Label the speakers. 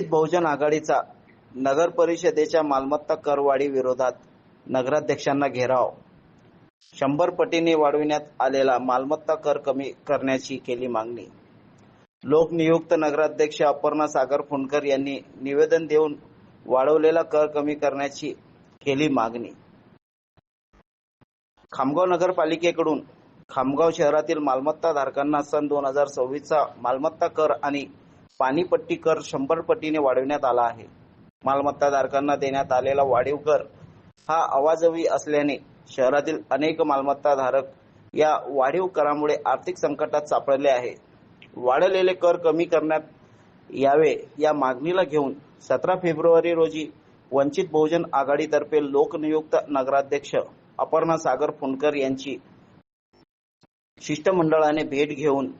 Speaker 1: बहुजन आघाडीचा नगर परिषदेच्या मालमत्ता करवाढी विरोधात नगराध्यक्षांना घेराव. शंभर पटीने वाढविण्यात आलेला मालमत्ता कर कमी करण्याची केली मागणी. लोकनियुक्त नगराध्यक्ष अपर्णा सागर फुंडकर यांनी निवेदन देऊन वाढवलेला कर कमी करण्याची केली मागणी. खामगाव नगरपालिकेकडून खामगाव शहरातील मालमत्ता धारकांना सन दोन हजार सव्वीसचा मालमत्ता कर आणि पाणीपट्टी कर शंभर पटीने वाढविण्यात आला आहे. मालमत्ता धारकांना देण्यात आलेला वाढीव कर हा अवाजवी असल्याने शहरातील अनेक मालमत्ता धारक या वाढीव करामुळे आर्थिक संकटात सापडले आहे. वाढलेले कर कमी करण्यात यावे या मागणीला घेऊन सतरा फेब्रुवारी रोजी वंचित बहुजन आघाडीतर्फे लोकनियुक्त नगराध्यक्ष अपर्णा सागर फुंडकर यांची शिष्टमंडळाने भेट घेऊन